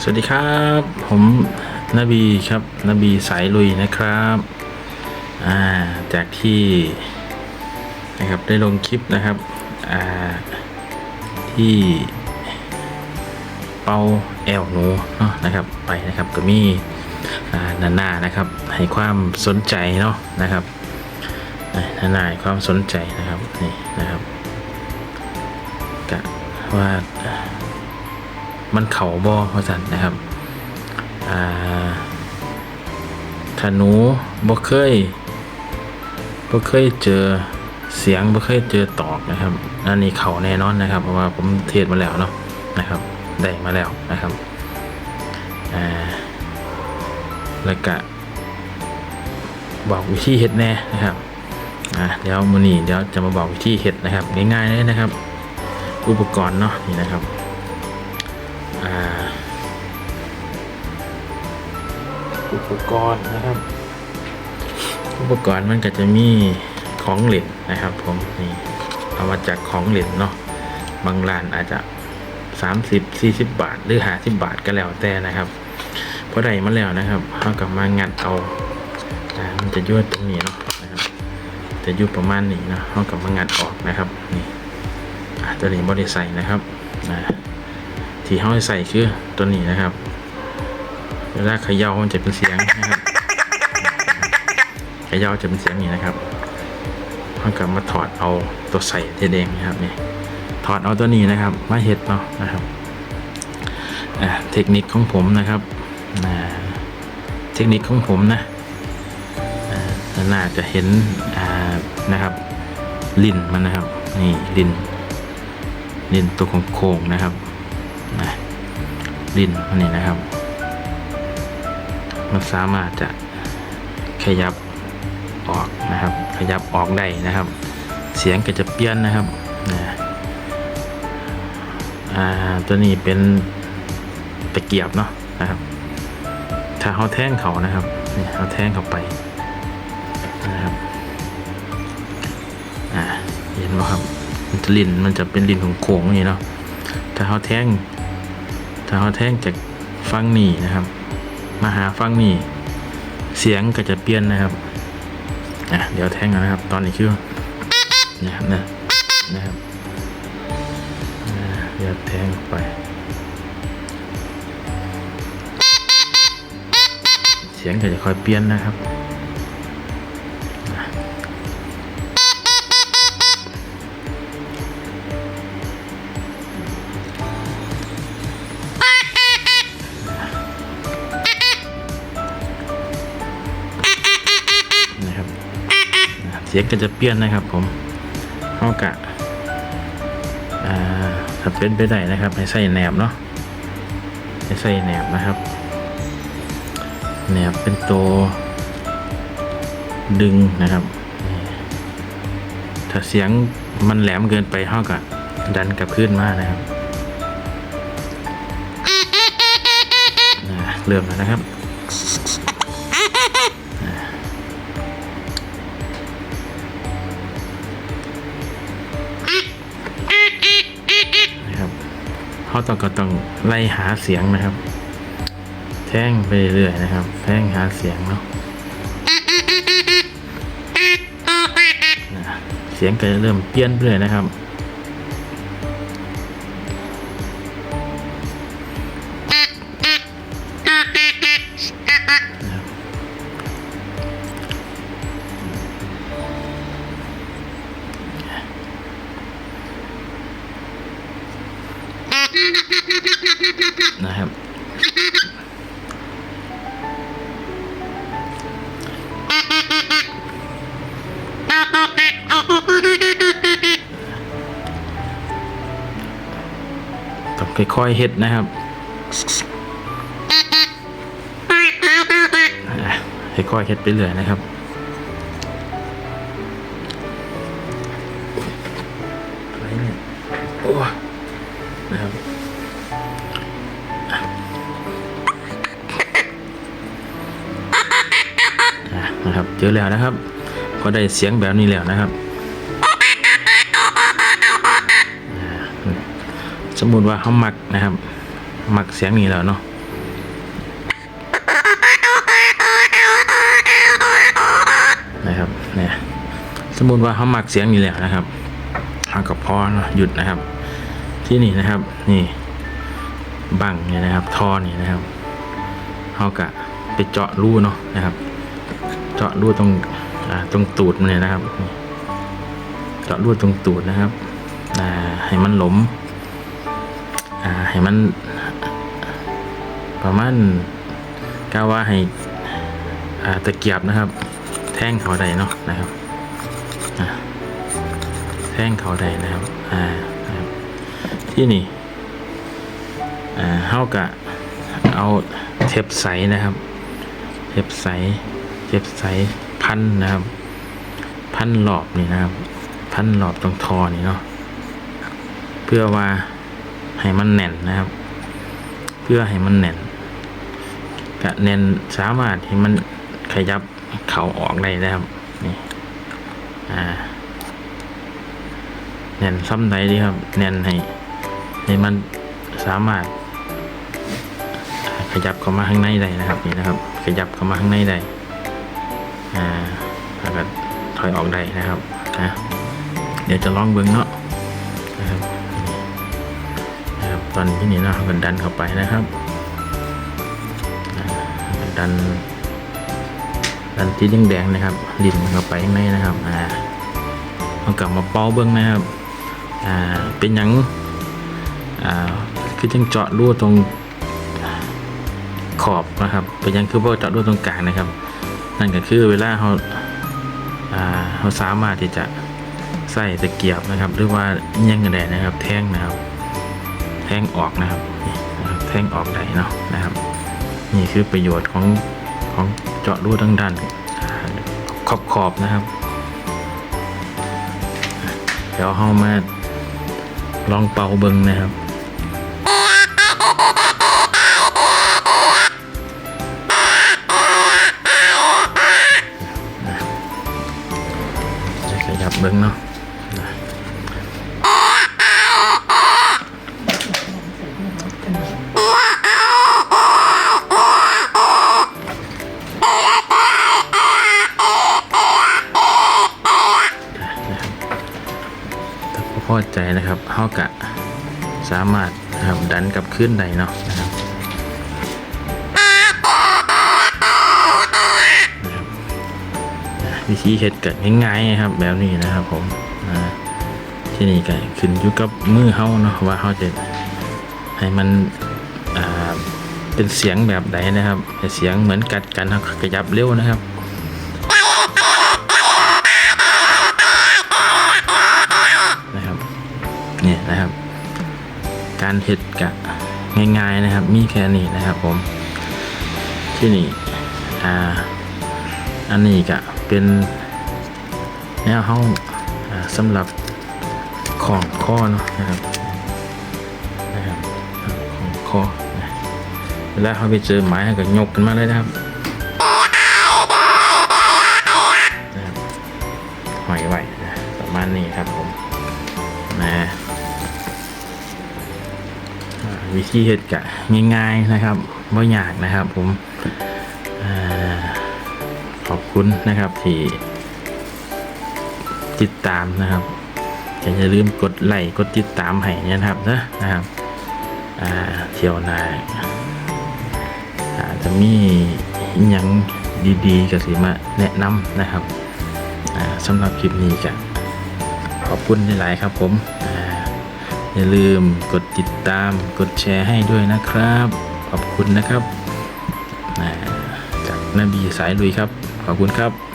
สวัสดีครับ ผมนบีครับนบีสายลุยนะครับอ่าจากที่นะครับได้ลงคลิปนะครับอ่าที่เป้าแอลหนูเนาะนะครับไปนะครับก็มีอ่านานานะครับให้ความสนใจเนาะนะครับนานาให้ความสนใจนะครับนี่นะครับกะว่า มันเข่าบอพราสันนะครับถ้าหนูบ่เคยบ่เคยเจอเสียงบ่เคยเจอตอกนะครับ อันนี้เข่าแน่นอนนะครับ เพราะว่าผมเทศมาแล้วเนาะนะครับได้มาแล้วนะครับอ่าแล้วก็บอกวิธีเห็ดแน่นะครับอ่าเดี๋ยวมือนี้เดี๋ยวจะมาบอกวิธีเห็ดนะครับง่ายๆเลยนะครับ อุปกรณ์เนาะนี่นะครับ อุปกรณ์นะครับ อุปกรณ์มันก็จะมีของเหล็กนะครับ ผมนี่เอามาจากของเหล็กเนาะบางร้านอาจจะ 30 40 บาท หรือ 50 บาทก็แล้วแต่นะครับพอได้มาแล้วนะครับเอากลับมางัดเอาอ่ามันจะยวดตรงนี้เนาะนะครับจะยุบประมาณนี้นะเอากลับมางัดออกนะครับนี่อะตัวนี้บริใส่นะครับอ่าที่เขาใส่คือตัวนี้นะครับ เวลาเขย่ามันจะเป็นเสียงนะครับเขย่าจะเป็นเสียงนี้นะครับเขากลับมาถอดเอาตัวใส่เทเองนะครับนี่ถอดเอาตัวนี้นะครับ มาเห็ดเนาะนะครับเทคนิคของผมนะครับเทคนิคของผมนะน่าจะเห็นนะครับลิ้นมันนะครับนี่ลิ้นลิ้นตัวของโค้งนะครับนะดินอันนี้นะครับ มันสามารถจะขยับออกนะครับ ขยับออกได้นะครับ เสียงก็จะเปลี่ยนนะครับนะตัวนี้เป็นตะเกียบเนาะนะครับ ถ้าเขาแท่งเขานะครับนี่เขาแท่งเข้าไปนะครับอ่าเห็นไหมครับมันจะลินมันจะเป็นลินของโค้งอย่างนี้เนาะถ้าเขาแท่งถ้าเขาแท่งจากฟังนี่นะครับ มาหาฟังนี่เสียงก็จะเปลี่ยนนะครับอะเดี๋ยวแท่งกันนะครับ ตอนนี้คือนะครับนะนะครับอ่าเดี๋ยวแท่งไป เสียงก็จะค่อยเปลี่ยนนะครับ สียงก็จะเปลี่ยนนะครับผมเข้ากะถ้าเป็นไปได้นะครับให้ใส่แหนบเนาะให้ใส่แหนบนะครับแหนบเป็นตัวดึงนะครับ ถ้าเสียงมันแหลมเกินไปเท่ากับดันกับขึ้นมากนะครับเริ่มแล้วนะครับ เขาต้องก็ต้องไล่หาเสียงนะครับ แท่งไปเรื่อยนะครับ แท่งหาเสียงเนาะเสียงก็จะเริ่มเปลี่ยนไปเรื่อยนะครับ นะครับ ต้องค่อยๆเฮ็ดนะครับอะค่อยๆเฮ็ดไปเรื่อยนะครับ เจอแล้วนะครับก็ได้เสียงแบบนี้แล้วนะครับ สมมุติว่าเขาหมักนะครับหมักเสียงนี้แล้วเนาะนะครับสมมุติว่าเขาหมักเสียงนี้แล้วนะครับเอากับพอนะหยุดนะครับ ที่นี่นะครับนี่บังเนี่ยนะครับท่อนี่นะครับเขากะไปเจาะรูเนาะนะครับ เจาะรูตรงตรงตูดมันเนี่ยนะครับ เจาะรูตรงตูดนะครับให้มันหลมให้มัน ประมาณกาว่าให้ตะเกียบนะครับ แท่งเขาใดเนาะนะครับแท่งเขาใดนะครับที่นี่เฮากะเอาเทปใสนะครับ เทปใส เทปใสพันนะครับ พันหลอบนี่นะครับ พันหลอบตรงทอนี่เนาะเพื่อว่าให้มันแน่นนะครับ เพื่อให้มันแน่นกะแน่นสามารถให้มันขยับเขาออกได้นะครับนี่อ่าแน่นซ้ำใดดีครับ แน่นให้ให้มันสามารถขยับเข้ามาข้างในได้นะครับนี่นะครับ ขยับเข้ามาข้างในได้ อ่าแล้วก็ถอยออกได้นะครับนะเดี๋ยวจะลองเบิ้งเนาะนะครับนะครับ ตอนที่นี่เนาะก็ดันเข้าไปนะครับดันดันที่แดงๆนะครับลิ้นเข้าไปข้างในนะครับอ่าเอากลับมาเป่าเบิ้งนะครับอ่าเป็นยังอ่าคือจังเจาะรูตรงขอบนะครับเป็นยังคือว่าเจาะรูตรงกลางนะครับ นั่นก็คือเวลาเราเราสามารถที่จะใส่ตะเกียบนะครับ หรือว่ายังกระนะครับ แท่งนะครับ แท่งออกนะครับ แท่งออกได้เนาะนะครับ นี่คือประโยชน์ของของเจาะรูทั้งด้านขอบขอบนะครับ เดี๋ยวเรามาลองเป่าเบิงนะครับ ยับเบิ้งเนาะถ้าบ่พอใจนะครับเฮากะสามารถนะครับดันกลับขึ้นได้เนาะ วิธีเฮ็ดกันง่ายๆนะครับ แบบนี้นะครับผมที่นี่ก็ขึ้นอยู่กับมือเฮาเนาะว่าเฮาจะให้มันเป็นเสียงแบบใดนนะครับเสียงเหมือนกัดกันเขยับเร็วนะครับนะครับเนี่ยนะครับ การเห็ดกะง่าย ๆนะครับ มีแค่นี้นะครับผมที่นี่อ่าอันนี้กะ เป็นแนวห้องอ่าสำหรับของข้อเนาะนะครับนะครับของข้อนะเวลาเขาไปเจอไม้เขาก็ยกขึ้นมาเลยนะครับหอยไว้ประมาณนี้ครับผมนะวิธีเฮ็ดกะง่ายๆนะครับไม่ยากนะครับผม คุณนะครับที่ติดตามนะครับอย่าลืมกดไลค์กดติดตามให้นะครับนะนะครับเที่ยวนาอาจจะมีอหยังดีๆกับสิมาแนะนำนะครับสำหรับคลิปนี้กะขอบคุณหลาย ๆ ครับผมออย่าลืมกดติดตามกดแชร์ให้ด้วยนะครับ ขอบคุณนะครับจากนบีสายลุยครับ ขอบคุณครับ